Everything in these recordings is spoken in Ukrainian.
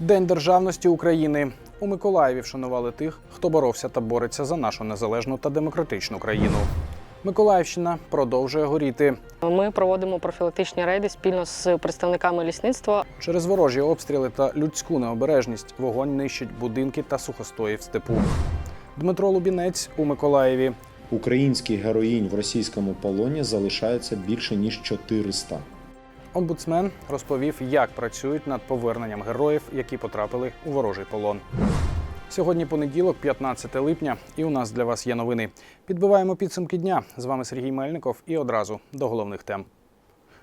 День державності України у Миколаєві вшанували тих, хто боровся та бореться за нашу незалежну та демократичну країну. Миколаївщина продовжує горіти. Ми проводимо профілактичні рейди спільно з представниками лісництва. Через ворожі обстріли та людську необережність вогонь нищить будинки та сухостої в степу. Дмитро Лубінець у Миколаєві. Українських героїнь в російському полоні залишається більше ніж 400. Омбудсмен розповів, як працюють над поверненням героїв, які потрапили у ворожий полон. Сьогодні понеділок, 15 липня, і у нас для вас є новини. Підбиваємо підсумки дня. З вами Сергій Мельников і одразу до головних тем.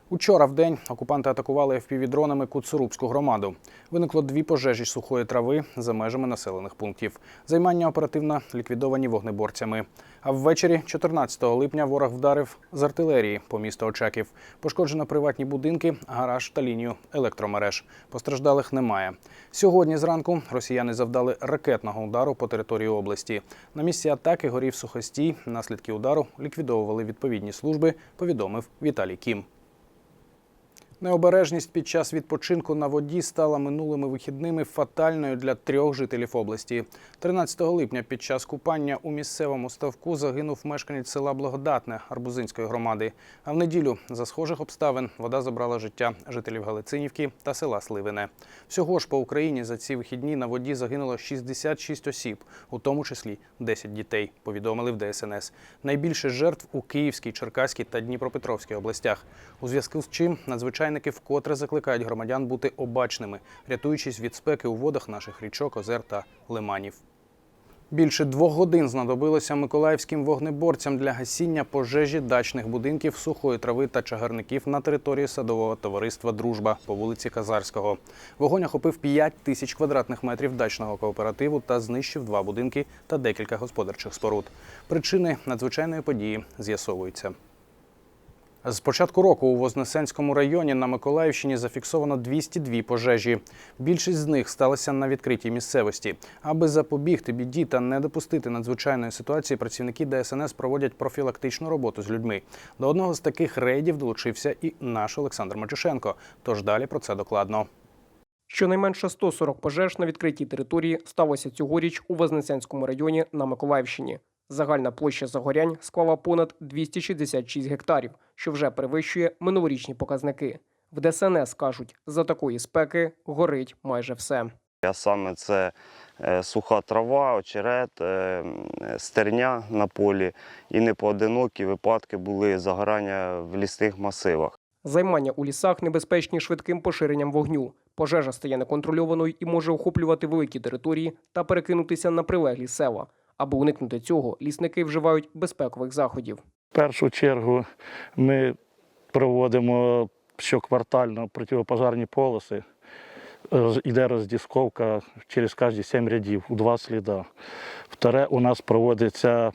Учора в день окупанти атакували впівдронами Куцурубську громаду. Виникло дві пожежі сухої трави за межами населених пунктів. Займання оперативно ліквідовані вогнеборцями. А ввечері, 14 липня, ворог вдарив з артилерії по місту Очаків. Пошкоджено приватні будинки, гараж та лінію електромереж. Постраждалих немає. Сьогодні зранку росіяни завдали ракетного удару по території області. На місці атаки горів сухостій. Наслідки удару ліквідовували відповідні служби. Повідомив Віталій Кім. Необережність під час відпочинку на воді стала минулими вихідними фатальною для трьох жителів області. 13 липня під час купання у місцевому ставку загинув мешканець села Благодатне Арбузинської громади. А в неділю за схожих обставин вода забрала життя жителів Галицинівки та села Сливине. Всього ж по Україні за ці вихідні на воді загинуло 66 осіб, у тому числі 10 дітей. Повідомили в ДСНС. Найбільше жертв у Київській, Черкаській та Дніпропетровській областях. У зв'язку з чим надзвичайники вкотре закликають громадян бути обачними, рятуючись від спеки у водах наших річок, озер та лиманів. Більше двох годин знадобилося миколаївським вогнеборцям для гасіння пожежі дачних будинків, сухої трави та чагарників на території садового товариства Дружба по вулиці Казарського. Вогонь охопив 5 тисяч квадратних метрів дачного кооперативу та знищив два будинки та декілька господарчих споруд. Причини надзвичайної події з'ясовуються. З початку року у Вознесенському районі на Миколаївщині зафіксовано 202 пожежі. Більшість з них сталася на відкритій місцевості. Аби запобігти біді та не допустити надзвичайної ситуації, працівники ДСНС проводять профілактичну роботу з людьми. До одного з таких рейдів долучився і наш Олександр Мачушенко. Тож далі про це докладно. Щонайменше 140 пожеж на відкритій території сталося цьогоріч у Вознесенському районі на Миколаївщині. Загальна площа загорянь склала понад 266 гектарів, що вже перевищує минулорічні показники. В ДСНС кажуть, за такої спеки горить майже все. А саме це е, суха трава, очерет, е, стерня на полі і непоодинокі випадки були загорання в лісних масивах. Займання у лісах небезпечні швидким поширенням вогню. Пожежа стає неконтрольованою і може охоплювати великі території та перекинутися на прилеглі села. Аби уникнути цього, лісники вживають безпекових заходів. Першу чергу ми проводимо щоквартально протипожарні полоси. Йде роздісковка через кожні сім рядів у два сліда. Вторе, у нас проводиться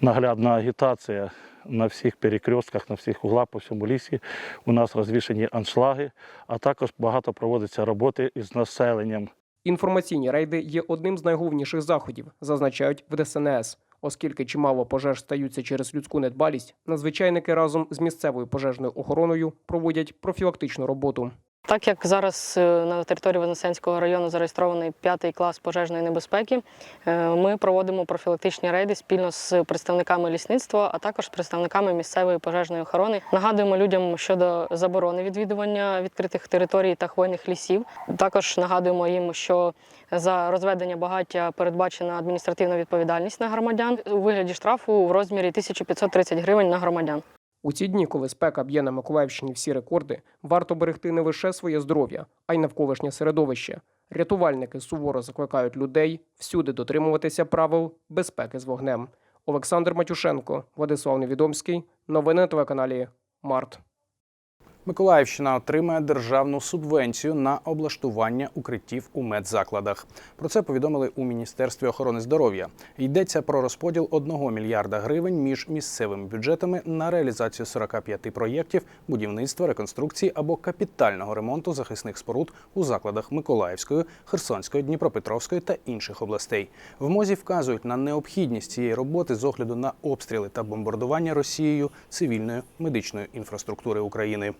наглядна агітація на всіх перекрестках, на всіх углах по всьому лісі. У нас розвішені аншлаги, а також багато проводиться роботи із населенням. Інформаційні рейди є одним з найголовніших заходів, зазначають в ДСНС. Оскільки чимало пожеж стаються через людську недбалість, надзвичайники разом з місцевою пожежною охороною проводять профілактичну роботу. Так як зараз е, на території Вознесенського району зареєстрований п'ятий клас пожежної небезпеки, е, ми проводимо профілактичні рейди спільно з представниками лісництва, а також з представниками місцевої пожежної охорони. Нагадуємо людям щодо заборони відвідування відкритих територій та хвойних лісів. Також нагадуємо їм, що за розведення багаття передбачена адміністративна відповідальність на громадян у вигляді штрафу в розмірі 1530 гривень на громадян. У ці дні, коли спека б'є на Миколаївщині всі рекорди, варто берегти не лише своє здоров'я, а й навколишнє середовище. Рятувальники суворо закликають людей всюди дотримуватися правил безпеки з вогнем. Олександр Матюшенко, Владислав Невідомський. Новини на телеканалі Март. Миколаївщина отримає державну субвенцію на облаштування укриттів у медзакладах. Про це повідомили у Міністерстві охорони здоров'я. Йдеться про розподіл 1 мільярда гривень між місцевими бюджетами на реалізацію 45 проєктів будівництва, реконструкції або капітального ремонту захисних споруд у закладах Миколаївської, Херсонської, Дніпропетровської та інших областей. В мозі вказують на необхідність цієї роботи з огляду на обстріли та бомбардування Росією цивільної медичної інфраструктури України.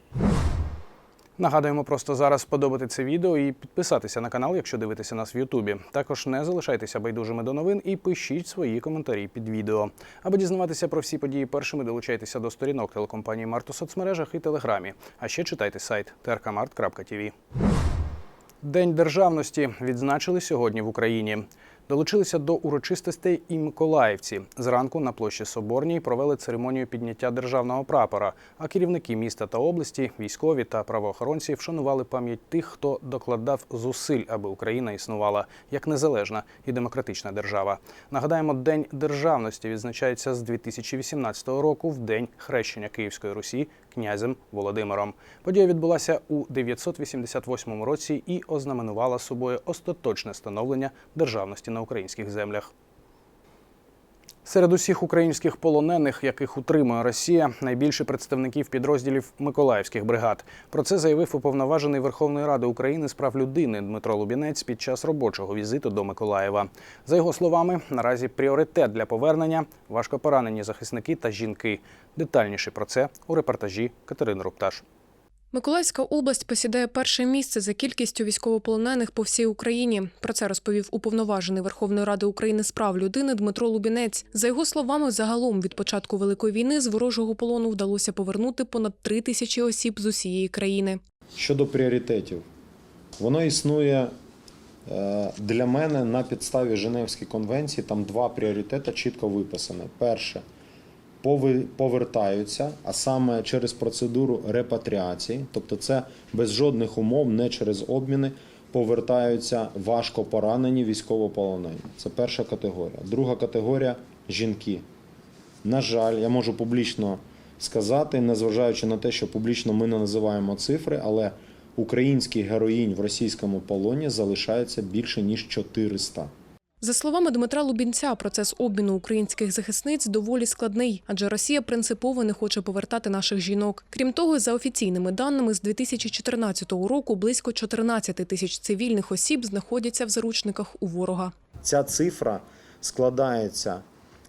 Нагадуємо просто зараз подобати це відео і підписатися на канал, якщо дивитеся нас в Ютубі. Також не залишайтеся байдужими до новин і пишіть свої коментарі під відео. Аби дізнаватися про всі події першими, долучайтеся до сторінок телекомпанії Март у соцмережах і Телеграмі. А ще читайте сайт trkmart.tv. День державності відзначили сьогодні в Україні. Долучилися до урочистостей і миколаївці. Зранку на площі Соборній провели церемонію підняття державного прапора. А керівники міста та області, військові та правоохоронці вшанували пам'ять тих, хто докладав зусиль, аби Україна існувала як незалежна і демократична держава. Нагадаємо, День державності відзначається з 2018 року в день хрещення Київської Русі князем Володимиром. Подія відбулася у 988 році і ознаменувала собою остаточне становлення державності на українських землях. Серед усіх українських полонених, яких утримує Росія, найбільше представників підрозділів Миколаївських бригад. Про це заявив уповноважений Верховної Ради України з прав людини Дмитро Лубінець під час робочого візиту до Миколаєва. За його словами, наразі пріоритет для повернення важкопоранені захисники та жінки. Детальніше про це у репортажі Катерини Рупташ. Миколаївська область посідає перше місце за кількістю військовополонених по всій Україні. Про це розповів уповноважений Верховної Ради України з прав людини Дмитро Лубінець. За його словами, загалом від початку великої війни з ворожого полону вдалося повернути понад три тисячі осіб з усієї країни. Щодо пріоритетів, воно існує е, для мене на підставі Женевської конвенції. Там два пріоритети чітко виписані. Перше повертаються, а саме через процедуру репатріації, тобто це без жодних умов, не через обміни. Повертаються важко поранені військовополонені. Це перша категорія. Друга категорія жінки. На жаль, я можу публічно сказати, незважаючи на те, що публічно ми не називаємо цифри, але українських героїнь в російському полоні залишається більше ніж 400. За словами Дмитра Лубінця, процес обміну українських захисниць доволі складний, адже Росія принципово не хоче повертати наших жінок. Крім того, за офіційними даними, з 2014 року близько 14 тисяч цивільних осіб знаходяться в заручниках у ворога. Ця цифра складається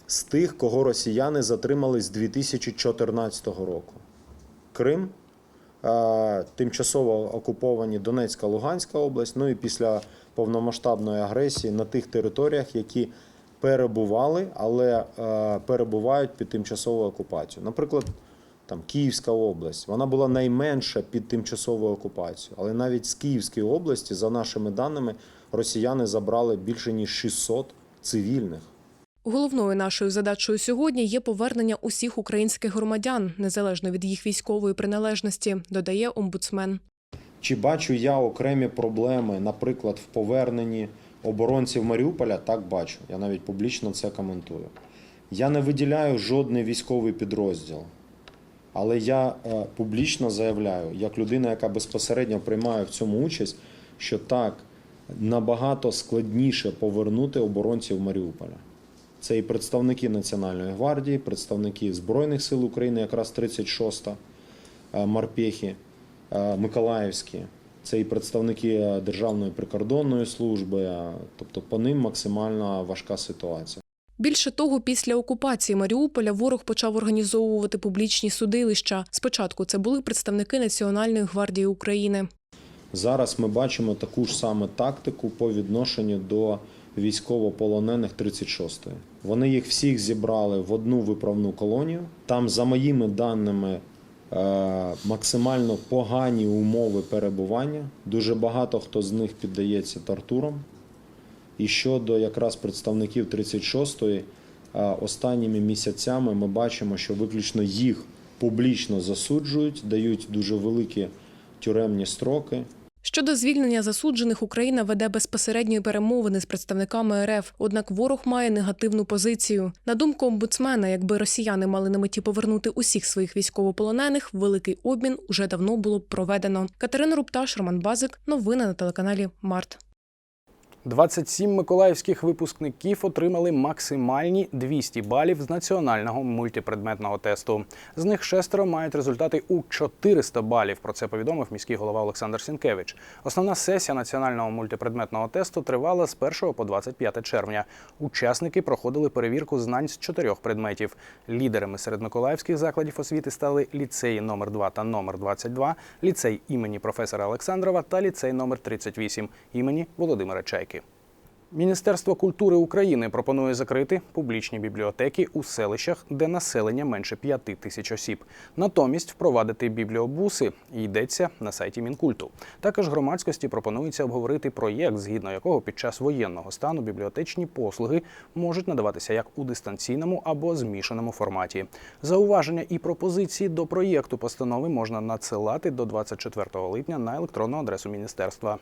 з тих, кого росіяни затримали з 2014 року. Крим, тимчасово окуповані Донецька, Луганська область, ну і після повномасштабної агресії на тих територіях, які перебували, але е, перебувають під тимчасовою окупацією. Наприклад, там Київська область, вона була найменша під тимчасовою окупацією. Але навіть з Київської області, за нашими даними, росіяни забрали більше ніж 600 цивільних. Головною нашою задачею сьогодні є повернення усіх українських громадян, незалежно від їх військової приналежності, додає омбудсмен. Чи бачу я окремі проблеми, наприклад, в поверненні оборонців Маріуполя? Так бачу. Я навіть публічно це коментую. Я не виділяю жодний військовий підрозділ, але я е, публічно заявляю, як людина, яка безпосередньо приймає в цьому участь, що так набагато складніше повернути оборонців Маріуполя. Це і представники Національної гвардії, представники Збройних сил України, якраз 36-та е, морпехи. Е, Миколаївські. Це і представники е, Державної прикордонної служби, тобто по ним максимально важка ситуація. Більше того, після окупації Маріуполя ворог почав організовувати публічні судилища. Спочатку це були представники Національної гвардії України. Зараз ми бачимо таку ж саме тактику по відношенню до військовополонених 36-ї. Вони їх всіх зібрали в одну виправну колонію. Там, за моїми даними, е, максимально погані умови перебування. Дуже багато хто з них піддається тортурам. І щодо якраз представників 36-ї, е, останніми місяцями ми бачимо, що виключно їх публічно засуджують, дають дуже великі тюремні строки. Щодо звільнення засуджених, Україна веде безпосередні перемовини з представниками РФ. Однак ворог має негативну позицію. На думку омбудсмена, якби росіяни мали на меті повернути усіх своїх військовополонених, великий обмін уже давно було б проведено. Катерина Рупташ, Роман Базик. Новини на телеканалі Март. 27 миколаївських випускників отримали максимальні 200 балів з національного мультипредметного тесту. З них шестеро мають результати у 400 балів. Про це повідомив міський голова Олександр Сінкевич. Основна сесія національного мультипредметного тесту тривала з 1 по 25 червня. Учасники проходили перевірку знань з чотирьох предметів. Лідерами серед миколаївських закладів освіти стали ліцеї номер 2 та номер 22, ліцей імені професора Олександрова та ліцей номер 38 імені Володимира Чайки. Міністерство культури України пропонує закрити публічні бібліотеки у селищах, де населення менше п'яти тисяч осіб. Натомість впровадити бібліобуси йдеться на сайті Мінкульту. Також громадськості пропонується обговорити проєкт, згідно якого під час воєнного стану бібліотечні послуги можуть надаватися як у дистанційному або змішаному форматі. Зауваження і пропозиції до проєкту постанови можна надсилати до 24 липня на електронну адресу міністерства.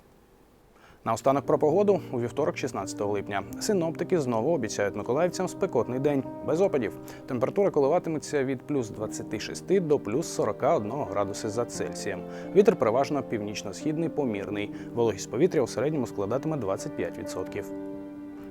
Наостанок про погоду у вівторок, 16 липня. Синоптики знову обіцяють миколаївцям спекотний день без опадів. Температура коливатиметься від плюс 26 до плюс 41 градуси за Цельсієм. Вітер переважно північно-східний помірний. Вологість повітря у середньому складатиме 25%.